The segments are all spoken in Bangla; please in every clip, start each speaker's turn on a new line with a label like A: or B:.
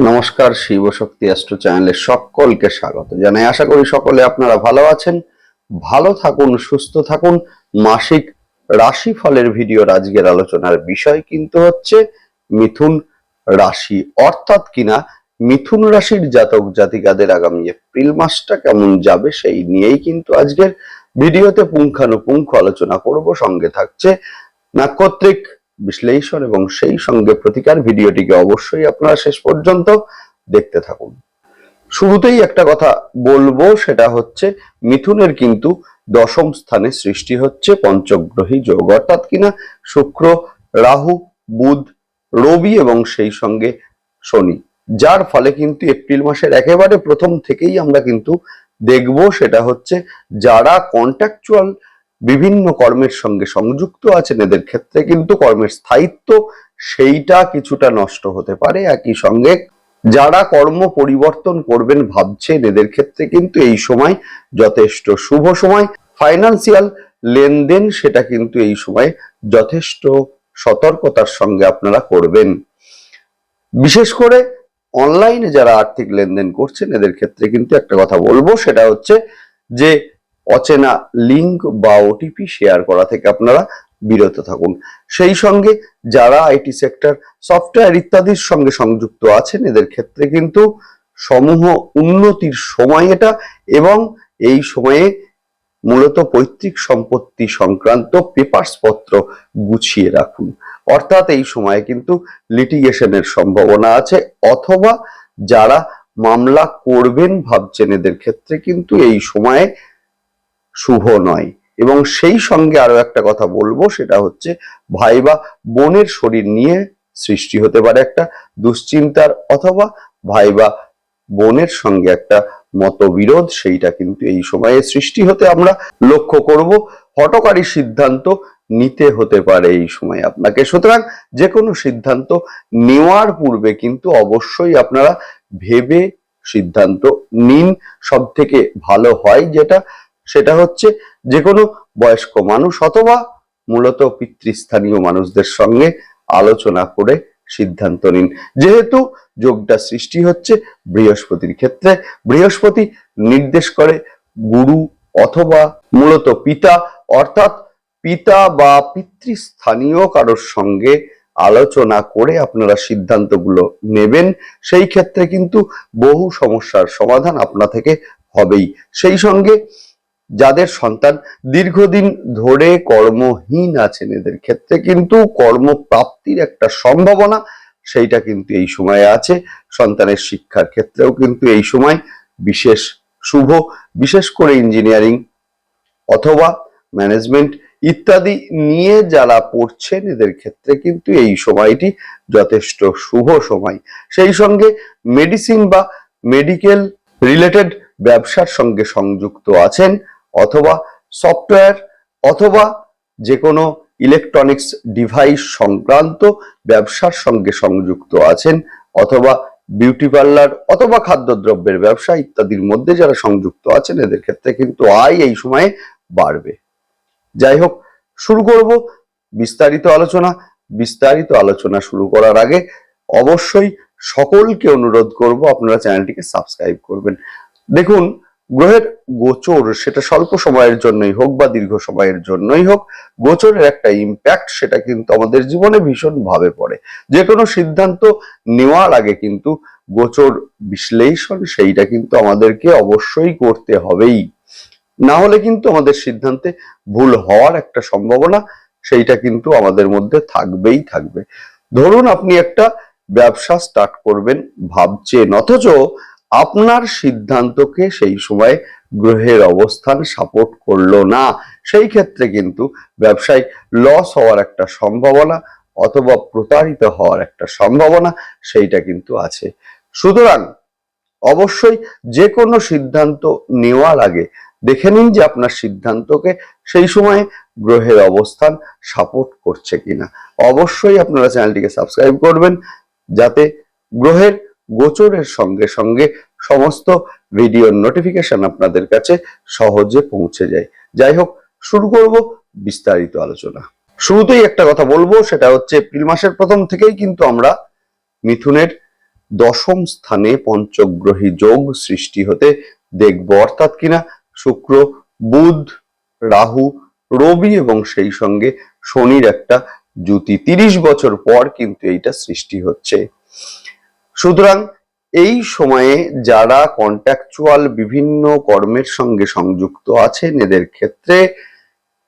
A: নমস্কার, শিব শক্তি অ্যাস্ট্রো চ্যানেলে সকলকে স্বাগত জানাই। আশা করি সকলে আপনারা ভালো আছেন, ভালো থাকুন, সুস্থ থাকুন। মাসিক রাশি ফলের ভিডিওর আজকের আলোচনার বিষয় কিন্তু হচ্ছে মিথুন রাশি। অর্থাৎ কিনা মিথুন রাশির জাতক জাতিকাদের আগামী এপ্রিল মাসটা কেমন যাবে সেই নিয়েই কিন্তু আজকের ভিডিওতে পুঙ্খানুপুঙ্খ আলোচনা করব। সঙ্গে থাকছে নাক্ষত্রিক বিশ্লেষণ এবং সেই সঙ্গে প্রতিকার ভিডিওটিকে অবশ্যই আপনারা শেষ পর্যন্ত দেখতে থাকুন। শুরুতেই একটা কথা বলব, সেটা হচ্ছে মিথুনের কিন্তু দশম স্থানে সৃষ্টি হচ্ছে পঞ্চগ্রহী যোগ। অর্থাৎ কিনা শুক্র, রাহু, বুধ, রবি এবং সেই সঙ্গে শনি, যার ফলে কিন্তু এপ্রিল মাসের একেবারে প্রথম থেকেই আমরা কিন্তু দেখব, সেটা হচ্ছে যারা কন্ট্রাকচুয়াল বিভিন্ন কর্মের সঙ্গে সংযুক্ত আছেন, এদের ক্ষেত্রে কিন্তু কর্মের স্থায়িত্ব সেইটা কিছুটা নষ্ট হতে পারে। একই সঙ্গে যারা কর্ম পরিবর্তন করবেন ভাবছেন, এদের ক্ষেত্রে কিন্তু এই সময় যথেষ্ট শুভ সময়। ফাইন্যান্সিয়াল লেনদেন সেটা কিন্তু এই সময় যথেষ্ট সতর্কতার সঙ্গে আপনারা করবেন। বিশেষ করে অনলাইনে যারা আর্থিক লেনদেন করছেন, এদের ক্ষেত্রে কিন্তু একটা কথা বলব, সেটা হচ্ছে যে অচেনা লিঙ্ক বা ওটিপি শেয়ার করা থেকে আপনারা বিরত থাকুন। সেই সঙ্গে যারা আইটি সেক্টর সফটওয়্যার ইত্যাদির সঙ্গে সংযুক্ত আছেন, এদের ক্ষেত্রে কিন্তু সমূহ উন্নতির সময় এটা এবং এই সময়ে মূলত পৈতৃক সম্পত্তি সংক্রান্ত পেপার্স পত্র গুছিয়ে রাখুন। অর্থাৎ এই সময়ে কিন্তু লিটিগেশনের সম্ভাবনা আছে অথবা যারা মামলা করবেন ভাবছেন, এদের ক্ষেত্রে কিন্তু এই সময়ে শুভ নয়। এবং সেই সঙ্গে আরও একটা কথা বলব, সেটা হচ্ছে ভাই বা বোনের শরীর নিয়ে সৃষ্টি হতে পারে একটা দুশ্চিন্তার অথবা ভাই বা বোনের সঙ্গে একটা মতবিরোধ, সেইটা কিন্তু এই সময়ে সৃষ্টি হতে আমরা লক্ষ্য করব। হটকারী সিদ্ধান্ত নিতে হতে পারে এই সময় আপনাকে। সুতরাং যে কোনো সিদ্ধান্ত নেওয়ার পূর্বে কিন্তু অবশ্যই আপনারা ভেবে সিদ্ধান্ত নিন। সব থেকে ভালো হয় যেটা সেটা হচ্ছে যে কোনো বয়স্ক মানুষ অথবা মূলত পিতৃস্থানীয় মানুষদের সঙ্গে আলোচনা করে সিদ্ধান্ত নিন। যেহেতু যোগটা সৃষ্টি হচ্ছে বৃহস্পতির ক্ষেত্রে, বৃহস্পতি নির্দেশ করে গুরু অথবা মূলত পিতা, অর্থাৎ পিতা বা পিতৃস্থানীয় কারোর সঙ্গে আলোচনা করে আপনারা সিদ্ধান্তগুলো নেবেন, সেই ক্ষেত্রে কিন্তু বহু সমস্যার সমাধান আপনা থেকে হবেই। সেই সঙ্গে যাদের সন্তান দীর্ঘদিন ধরে কর্মহীন আছেন এদের ক্ষেত্রে কিন্তু কর্মপ্রাপ্তির একটা সম্ভাবনা সেইটা কিন্তু এই সময়ে আছে। সন্তানের শিক্ষার ক্ষেত্রেও কিন্তু এই সময় বিশেষ শুভ, বিশেষ করে ইঞ্জিনিয়ারিং অথবা ম্যানেজমেন্ট ইত্যাদি নিয়ে যারা পড়ছেন এদের ক্ষেত্রে কিন্তু এই সময়টি যথেষ্ট শুভ সময়। সেই সঙ্গে মেডিসিন বা মেডিকেল রিলেটেড ব্যবসার সঙ্গে সংযুক্ত আছেন। অথবা সফটওয়্যার অথবা যে কোনো ইলেকট্রনিক্স ডিভাইস সংক্রান্ত ব্যবসার সঙ্গে সংযুক্ত আছেন অথবা বিউটি পার্লার অথবা খাদ্যদ্রব্যের ব্যবসা ইত্যাদির মধ্যে যারা সংযুক্ত আছেন, এদের ক্ষেত্রে কিন্তু আয় এই সময়ে বাড়বে। যাই হোক, শুরু করব বিস্তারিত আলোচনা। বিস্তারিত আলোচনা শুরু করার আগে অবশ্যই সকলকে অনুরোধ করব আপনারা চ্যানেলটিকে সাবস্ক্রাইব করবেন। দেখুন গ্রহের গোচর সেটা স্বল্প সময়ের জন্যই হোক বা দীর্ঘ সময়ের জন্যই হোক, গোচরের একটা ইম্প্যাক্ট সেটা কিন্তু আমাদের জীবনে ভীষণ ভাবে পড়ে। যে কোনো সিদ্ধান্ত নেওয়ার আগে কিন্তু গোচর বিশ্লেষণ সেইটা কিন্তু আমাদেরকে অবশ্যই করতে হবেই। না হলে কিন্তু আমাদের সিদ্ধান্তে ভুল হওয়ার একটা সম্ভাবনা সেইটা কিন্তু আমাদের মধ্যে থাকবেই থাকবে। ধরুন আপনি একটা ব্যবসা স্টার্ট করবেন, ভাবছেন, অথচ আপনার সিদ্ধান্তকে সেই সময় গ্রহের অবস্থান সাপোর্ট করল না। সেই ক্ষেত্রে কিন্তু ব্যবসায় লস হওয়ার একটা সম্ভাবনা অথবা প্রতারিত হওয়ার একটা সম্ভাবনা সেইটা কিন্তু আছে। সুতরাং অবশ্যই যে কোনো সিদ্ধান্ত নেওয়ার আগে দেখে নিন যে আপনার সিদ্ধান্তকে সেই সময় গ্রহের অবস্থান সাপোর্ট করছে কিনা। অবশ্যই আপনারা চ্যানেলটিকে সাবস্ক্রাইব করবেন যাতে গ্রহের গোচরের সঙ্গে সঙ্গে সমস্ত ভিডিওর নোটিফিকেশন আপনাদের কাছে সহজে পৌঁছে যায়। যাই হোক, শুরু করব বিস্তারিত আলোচনা। শুরুতেই একটা কথা বলব, সেটা হচ্ছে এপ্রিল মাসের প্রথম থেকেই কিন্তু আমরা মিথুনের দশম স্থানে পঞ্চগ্রহী যোগ সৃষ্টি হতে দেখব। অর্থাৎ কিনা শুক্র, বুধ, রাহু, রবি এবং সেই সঙ্গে শনির একটা জুতি তিরিশ বছর পর কিন্তু এইটা সৃষ্টি হচ্ছে। সুতরাং এই সময়ে যারা কন্ট্রাকচুয়াল বিভিন্ন কর্মের সঙ্গে সংযুক্ত আছেন, এদের ক্ষেত্রে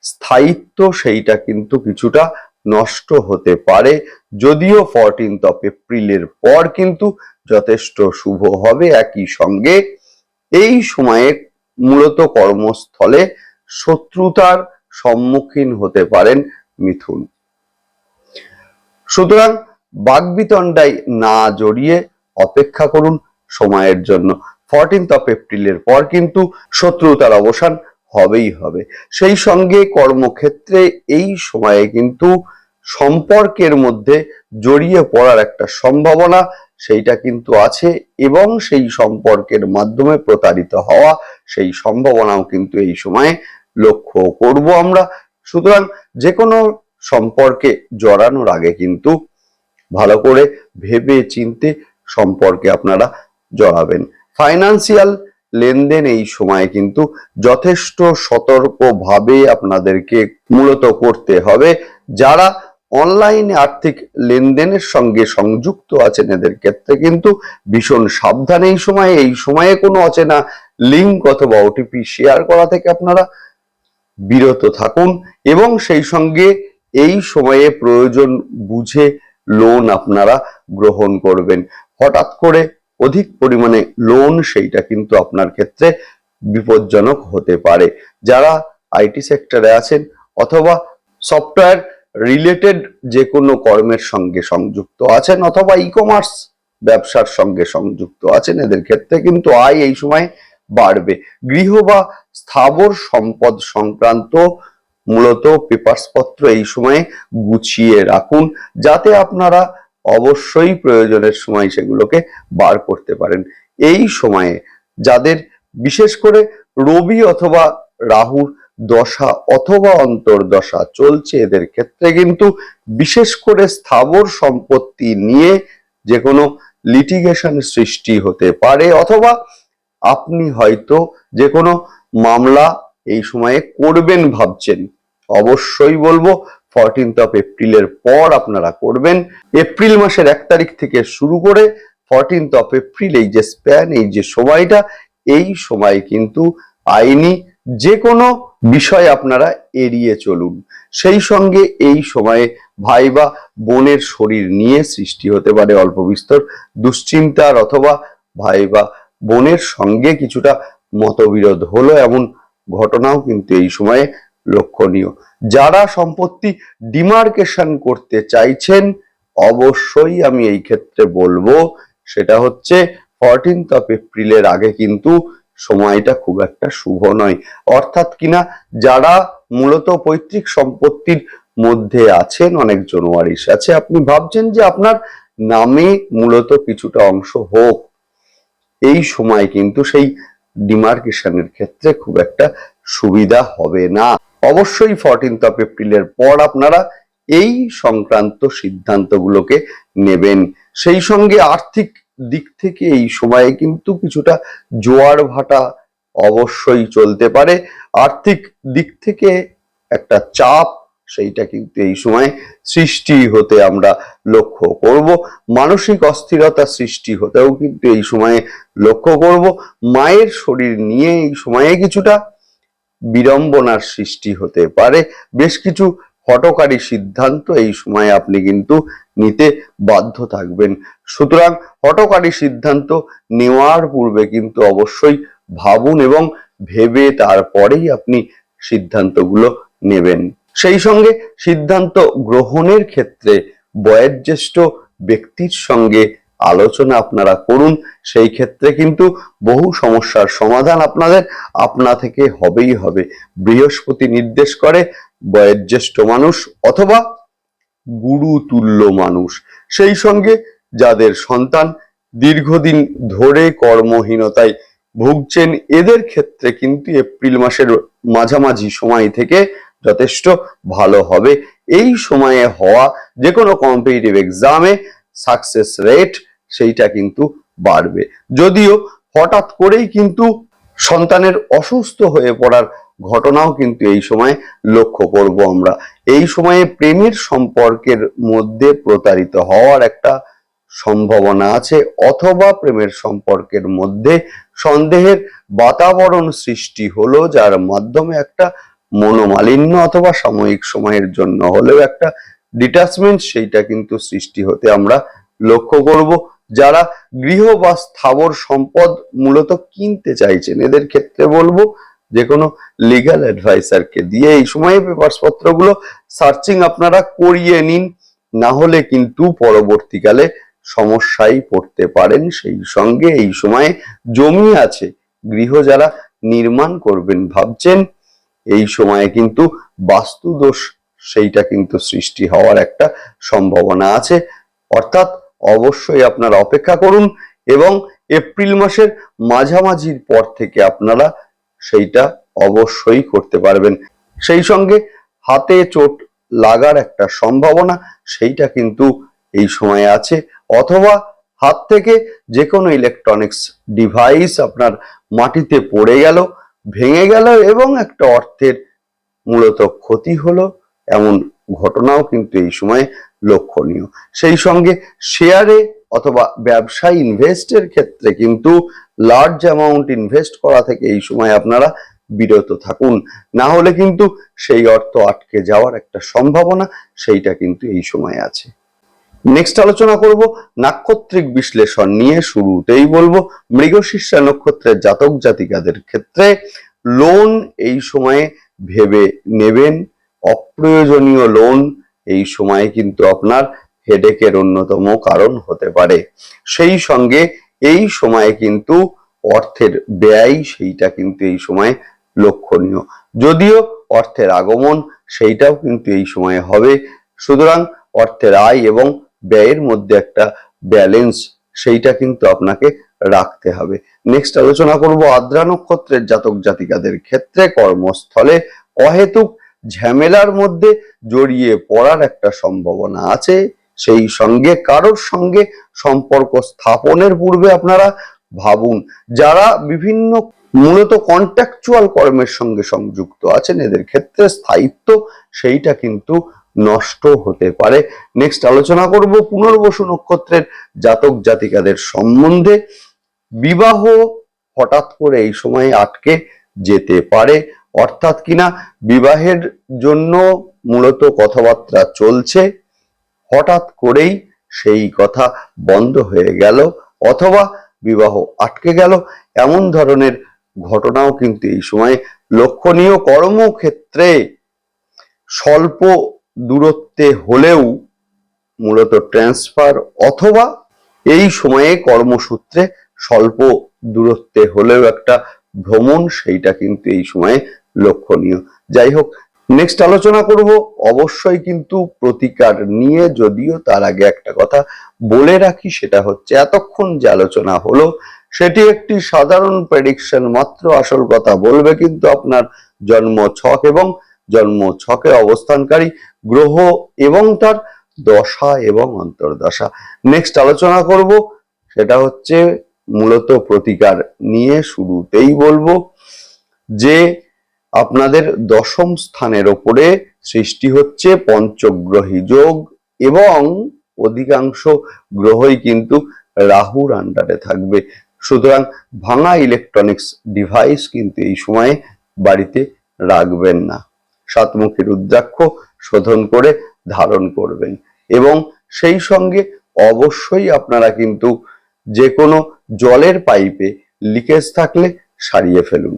A: স্থায়িত্ব সেইটা কিন্তু কিছুটা নষ্ট হতে পারে। যদিও ফরটিন্থ অফ এপ্রিলের পর কিন্তু যথেষ্ট শুভ হবে, একই সঙ্গে এই সময়ে মূলত কর্মস্থলে শত্রুতার সম্মুখীন হতে পারেন মিথুন। সুতরাং বাগবিতণ্ডায় না জড়িয়ে অপেক্ষা করুন সময়ের জন্য। ফরটিন্থ অফ এপ্রিলের পর কিন্তু শত্রুতার অবসান হবেই হবে। সেই সঙ্গে কর্মক্ষেত্রে এই সময়ে কিন্তু সম্পর্কের মধ্যে জড়িয়ে পড়ার একটা সম্ভাবনা সেইটা কিন্তু আছে এবং সেই সম্পর্কের মাধ্যমে প্রতারিত হওয়া সেই সম্ভাবনাও কিন্তু এই সময়ে লক্ষ্য করব আমরা। সুতরাং যে কোনো সম্পর্কে জড়ানোর আগে কিন্তু ভালো করে ভেবে চিনতে সম্পর্কে আপনারা জড়াবেন। ফাইনান্সিয়াল লেনদেন এই সময় কিন্তু যথেষ্ট সতর্কভাবে আপনাদেরকে মূলত করতে হবে। যারা অনলাইনে আর্থিক লেনদেনের সঙ্গে সংযুক্ত আছেন, এদের ক্ষেত্রে কিন্তু ভীষণ সাবধান এই সময়ে এই সময়ে কোনো অচেনা লিঙ্ক অথবা ওটিপি শেয়ার করা থেকে আপনারা বিরত থাকুন এবং সেই সঙ্গে এই সময়ে প্রয়োজন বুঝে লোন আপনারা গ্রহণ করবেন। হঠাৎ করে অধিক পরিমাণে লোন সেইটা কিন্তু আপনার ক্ষেত্রে বিপজ্জনক হতে পারে। যারা আইটি সেক্টরে আছেন অথবা সফটওয়্যার রিলেটেড যে কোনো কর্মের সঙ্গে সংযুক্ত আছেন অথবা ই কমার্স ব্যবসার সঙ্গে সংযুক্ত আছেন, এদের ক্ষেত্রে কিন্তু আয় এই সময় বাড়বে। গৃহ বা স্থাবর সম্পদ সংক্রান্ত মূলত পেপারস পত্র এই সময়ে গুছিয়ে রাখুন, যাতে আপনারা অবশ্যই প্রয়োজনের সময় সেগুলোকে বার করতে পারেন। এই সময়ে যাদের বিশেষ করে রবি অথবা রাহুর দশা অথবা অন্তর্দশা চলছে, এদের ক্ষেত্রে কিন্তু বিশেষ করে স্থাবর সম্পত্তি নিয়ে যে কোনো লিটিগেশন সৃষ্টি হতে পারে, অথবা আপনি হয়তো যে কোনো মামলা এই সময়ে করবেন ভাবছেন। অবশ্যই বলব ফরটিন্থ অফ এপ্রিলের পর আপনারা করবেন। এপ্রিল মাসের এক তারিখ থেকে শুরু করে ফরটিন্থ অফ এপ্রিল এই যে স্প্যান এই যে সময়টা, এই সময় কিন্তু আইনি যে কোনো বিষয় আপনারা এড়িয়ে চলুন। সেই সঙ্গে এই সময়ে ভাই বা বোনের শরীর নিয়ে সৃষ্টি হতে পারে অল্প বিস্তর দুশ্চিন্তার অথবা ভাই বা বোনের সঙ্গে কিছুটা মতবিরোধ হলো এমন ঘটনাও কিন্তু এই সময়ে লক্ষণীয়। যারা সম্পত্তি ডিমার্কেশন করতে চাইছেন, অবশ্যই আমি এই ক্ষেত্রে বলব, সেটা হচ্ছে ফরটিন্থ অফ এপ্রিলের আগে কিন্তু সময়টা খুব একটা শুভ নয়। অর্থাৎ কিনা যারা মূলত পৈতৃক সম্পত্তির মধ্যে আছেন, অনেক ওয়ারিশ আছে, আপনি ভাবছেন যে আপনার নামে মূলত কিছুটা অংশ হোক। এই সময় কিন্তু সেই ডিমার্কেশনের ক্ষেত্রে খুব একটা সুবিধা হবে না। অবশ্যই ফরটিন্থ অফ এপ্রিলের পর আপনারা এই সংক্রান্ত সিদ্ধান্তগুলোকে নেবেন। সেই সঙ্গে আর্থিক দিক থেকে এই সময়ে কিন্তু কিছুটা জোয়ার ভাটা অবশ্যই চলতে পারে। আর্থিক দিক থেকে একটা চাপ সেইটা কিন্তু এই সময় সৃষ্টি হতে আমরা লক্ষ্য করব। মানসিক অস্থিরতা সৃষ্টি হতেও কিন্তু এই সময়ে লক্ষ্য করব। মায়ের শরীর নিয়ে এই সময়ে কিছুটা বিড়ম্বনার সৃষ্টি হতে পারে। বেশ কিছু হটকারী সিদ্ধান্ত এই সময়ে আপনি কিন্তু নিতে বাধ্য থাকবেন। সুতরাং হটকারী সিদ্ধান্ত নেওয়ার পূর্বে কিন্তু অবশ্যই ভাবুন এবং ভেবে তারপরেই আপনি সিদ্ধান্তগুলো নেবেন। সেই সঙ্গে সিদ্ধান্ত গ্রহণের ক্ষেত্রে বয়োজ্যেষ্ঠ ব্যক্তির সঙ্গে আলোচনা আপনারা করুন। সেই ক্ষেত্রে কিন্তু বহু সমস্যার সমাধান আপনাদের আপনা থেকে হবেই হবে। বৃহস্পতি নির্দেশ করে বয়োজ্যেষ্ঠ মানুষ অথবা গুরু তুল্য মানুষ। সেই সঙ্গে যাদের সন্তান দীর্ঘদিন ধরে কর্মহীনতায় ভুগছেন, এদের ক্ষেত্রে কিন্তু এপ্রিল মাসের মাঝামাঝি সময় থেকে যথেষ্ট ভালো হবে। এই সময়ে হওয়া যে কোনো কম্পিটিটিভ এক্সামে সাকসেস রেট সেইটা কিন্তু বাড়বে। যদিও হঠাৎ করেই কিন্তু সন্তানের অসুস্থ হয়ে পড়ার ঘটনাও কিন্তু এই সময় লক্ষ্য করব আমরা। এই সময়ে প্রেমের সম্পর্কের মধ্যে প্রতারিত হওয়ার একটা সম্ভাবনা আছে, অথবা প্রেমের সম্পর্কের মধ্যে সন্দেহের বাতাবরণ সৃষ্টি হলো, যার মাধ্যমে একটা মনোমালিন্য অথবা সাময়িক সময়ের জন্য হলেও একটা ডিটাচমেন্ট সেইটা কিন্তু সৃষ্টি হতে আমরা লক্ষ্য করব। যারা গৃহ বা স্থাবর সম্পদ মূলত কিনতে চাইছেন, এদের ক্ষেত্রে বলব যে কোনো লিগাল অ্যাডভাইসারকে দিয়ে এই সময়ে পেপারস পত্রগুলো সার্চিং আপনারা করিয়ে নিন, না হলে কিন্তু পরবর্তীকালে সমস্যায় পড়তে পারেন। সেই সঙ্গে এই সময়ে জমি আছে, গৃহ যারা নির্মাণ করবেন ভাবছেন এই সময়ে কিন্তু বাস্তু দোষ সেইটা কিন্তু সৃষ্টি হওয়ার একটা সম্ভাবনা আছে। অর্থাৎ অবশ্যই আপনারা অপেক্ষা করুন এবং এপ্রিল মাসের মাঝামাঝির পর থেকে আপনারা সেইটা অবশ্যই করতে পারবেন। সেই সঙ্গে হাতে চোট লাগার একটা সম্ভাবনা সেইটা কিন্তু এই সময়ে আছে। অথবা হাত থেকে যে কোনো ইলেকট্রনিক্স ডিভাইস আপনার মাটিতে পড়ে গেল ভেঙে গেল এবং একটা অর্থের মূলত ক্ষতি হলো এমন ঘটনাও কিন্তু এই সময় লক্ষণীয়। সেই সঙ্গে শেয়ারে অথবা ব্যবসায় ইনভেস্টের ক্ষেত্রে কিন্তু লার্জ অ্যামাউন্ট ইনভেস্ট করা থেকে এই সময় আপনারা বিরত থাকুন। না হলে কিন্তু সেই অর্থ আটকে যাওয়ার একটা সম্ভাবনা সেইটা কিন্তু এই সময় আছে। নেক্সট আলোচনা করব, নাক্ষত্রিক বিশ্লেষণ নিয়ে শুরুতেই বলব মৃগশিষ্যা নক্ষত্রের জাতক জাতিকাদের ক্ষেত্রে লোন এই সময়ে ভেবে নেবেন, অপ্রয়োজনীয় লোন এই সময়ে কিন্তু আপনার হেডেকের অন্যতম কারণ হতে পারে। সেই সঙ্গে এই সময়ে কিন্তু অর্থের ব্যয় সেইটা কিন্তু এই সময়ে লক্ষণীয়। যদিও অর্থের আগমন সেইটাও কিন্তু এই সময়ে হবে, সুতরাং অর্থের আয় এবং ব্যয়ের মধ্যে একটা ব্যালেন্স সেইটা কিন্তু আপনাকে রাখতে হবে। নেক্সট আলোচনা করব আদ্রা নক্ষত্রের জাতক জাতিকাদের ক্ষেত্রে কর্মস্থলে অহেতুক ঝামেলার মধ্যে জড়িয়ে পড়ার একটা সম্ভাবনা আছে। সেই সঙ্গে কারোর সঙ্গে সম্পর্ক স্থাপনের পূর্বে আপনারা ভাবুন, যারা বিভিন্ন মূলত কন্ট্রাকচুয়াল কর্মের সঙ্গে সংযুক্ত আছেন, এদের ক্ষেত্রে স্থায়িত্ব সেইটা কিন্তু নষ্ট হতে পারে। নেক্সট আলোচনা করব পুনর্বসু নক্ষত্রের জাতক জাতিকাদের সম্বন্ধে। বিবাহ হঠাৎ করে এই সময়ে আটকে যেতে পারে, অর্থাৎ কিনা বিবাহের জন্য মূলত কথাবার্তা চলছে, হঠাৎ করেই সেই কথা বন্ধ হয়ে গেল, অথবা বিবাহ আটকে গেল, এমন ধরনের ঘটনাও কিন্তু এই সময় লক্ষণীয় কর্মক্ষেত্রে স্বল্প দূরত্বে হলেও মূলত ট্রান্সফার অথবা এই সময়ে কর্মসূত্রে স্বল্প দূরত্বে হলেও একটা ভ্রমণ সেইটা কিন্তু এই সময়ে লক্ষণীয়। যাই হোক নেক্সট আলোচনা করব। অবশ্যই কিন্তু প্রতিকার নিয়ে যদিও তার আগে একটা কথা বলে রাখি, সেটা হচ্ছে এতক্ষণ যে আলোচনা হলো, সেটি একটি সাধারণ প্রেডিকশন মাত্র আসল কথা বলবে কিন্তু আপনার জন্ম ছক এবং জন্ম ছকে অবস্থানকারী গ্রহ এবং তার দশা এবং অন্তর্দশা। নেক্সট আলোচনা করব, সেটা হচ্ছে মূলত প্রতিকার নিয়ে শুরুতেই বলব যে আপনাদের দশম স্থানের ওপরে সৃষ্টি হচ্ছে পঞ্চগ্রহী যোগ এবং অধিকাংশ গ্রহই কিন্তু রাহুর আন্ডারে থাকবে। সুতরাং ভাঙা ইলেকট্রনিক্স ডিভাইস কিন্তু এই সময়ে বাড়িতে রাখবেন না। সাতমুখী রুদ্রাক্ষ শোধন করে ধারণ করবেন। এবং সেই সঙ্গে অবশ্যই আপনারা কিন্তু যে কোনো জলের পাইপে লিকেজ থাকলে সারিয়ে ফেলুন।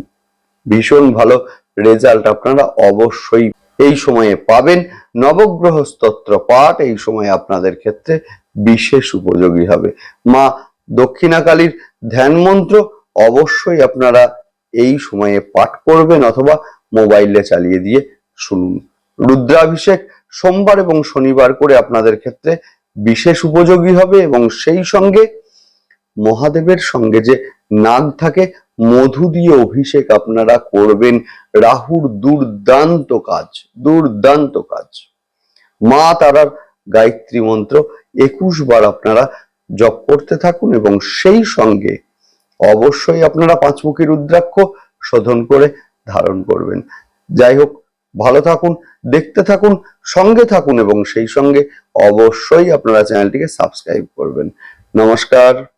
A: ভীষণ ভালো রেজাল্ট আপনারা অবশ্যই এই সময়ে পাবেন। নবগ্রহ স্তোত্র পাঠ এই সময়ে আপনাদের ক্ষেত্রে বিশেষ উপযোগী হবে। মা দক্ষিণাকালীর ধ্যান মন্ত্র অবশ্যই আপনারা এই সময়ে পাঠ করবেন অথবা মোবাইলে চালিয়ে দিয়ে শুনুন। রুদ্রাভিষেক সোমবার এবং শনিবার করে আপনাদের ক্ষেত্রে বিশেষ উপযোগী হবে এবং সেই সঙ্গে মহাদেবের সঙ্গে যে নাগ থাকে, মধু দিয়ে অভিষেক আপনারা করবেন রাহুর দুর্দান্ত কাজ দুর্দান্ত কাজ। মা তারার গায়ত্রী মন্ত্র একুশ বার আপনারা জপ করতে থাকুন এবং সেই সঙ্গে অবশ্যই আপনারা পাঁচমুখী রুদ্রাক্ষ শোধন করে ধারণ করবেন। যাই হোক ভালো থাকুন, দেখতে থাকুন, সঙ্গে থাকুন এবং সেই সঙ্গে অবশ্যই আপনারা চ্যানেলটিকে সাবস্ক্রাইব করবেন। নমস্কার।